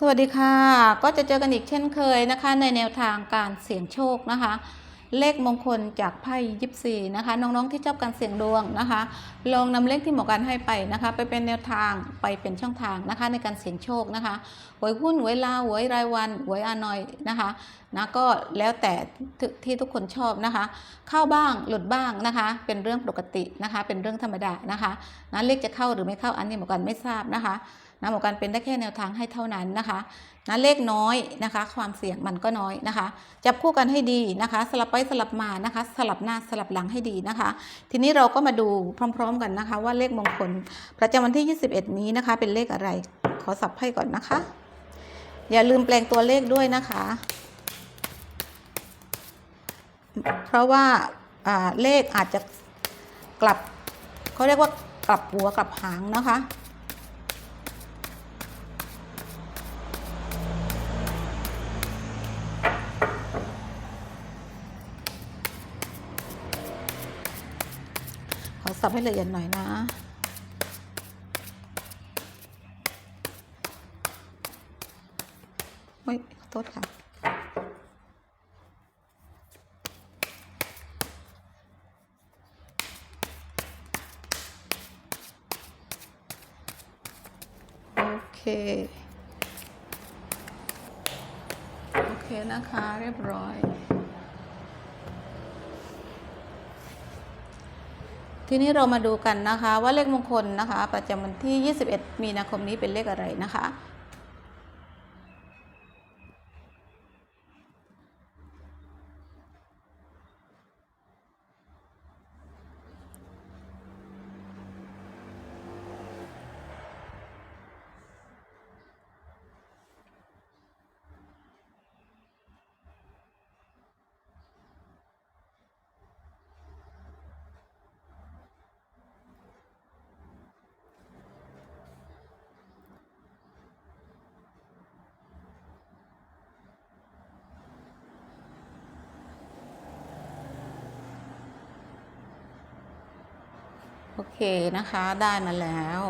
สวัสดีค่ะ ก็จะเจอกันอีกเช่นเคยนะคะ ในแนวทางการเสี่ยงโชคนะคะ เลขมงคลจากไพ่ยิปซีนะคะ น้องๆที่ชอบการเสี่ยงดวงนะคะ ลองนำเลขที่หมอการให้ไปนะคะ ไปเป็นแนวทางไปเป็นช่องทางนะคะ ในการเสี่ยงโชคนะคะหวยหุ้นหวยลาวหวยรายวันหวยอานอยนะคะนะก็แล้วแต่ที่ที่ทุกคนชอบนะคะ เข้าบ้างหลุดบ้างนะคะ เป็นเรื่องปกตินะคะ เป็นเรื่องธรรมดานะคะนะเลขจะเข้าหรือไม่เข้าอันนี้หมอการไม่ทราบนะคะ นะหมอการเป็นได้แค่แนวทางให้เท่านั้นนะคะนะเลขน้อยนะคะ ความเสี่ยงมันก็น้อยนะคะ จับคู่กันให้ดีนะคะ สลับไปสลับมานะคะ สลับหน้าสลับหลังให้ดีนะคะ ทีนี้เราก็มาดูพร้อม ๆ กันนะคะ ว่าเลขมงคลประจำวันที่ 21 นี้นะคะ เป็นเลขอะไรขอสับให้ก่อนนะคะ อย่าลืมแปลงตัวเลขด้วยนะคะ เพราะว่าอ่าเลขอาจจะกลับเขาเรียกว่ากลับหัวกลับหางนะคะ อสับให้ละเอียดหน่อยนะ ไม่ขอโทษค่ะ โอเค โอเคนะคะ เรียบร้อย ทีนี้เรามาดูกันนะคะว่าเลขมงคลนะคะ ประจำวันที่ 21 มีนาคมนี้เป็นเลขอะไรนะคะ โอเคนะคะได้มาแล้ว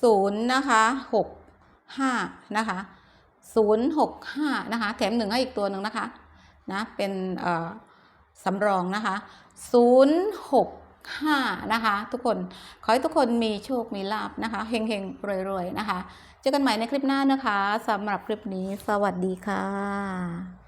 ศูนย์นะคะหกห้านะคะศูนย์หกห้านะคะ แถมหนึ่งให้อีกตัวหนึ่งนะคะนะเป็นสำรองนะคะศูนย์หก ห้านะคะ ทุกคนขอให้ทุกคนมีโชคมีลาบนะคะเฮงๆรวยๆนะคะ เจอกันใหม่ในคลิปหน้านะคะสำหรับคลิปนี้ สวัสดีค่ะ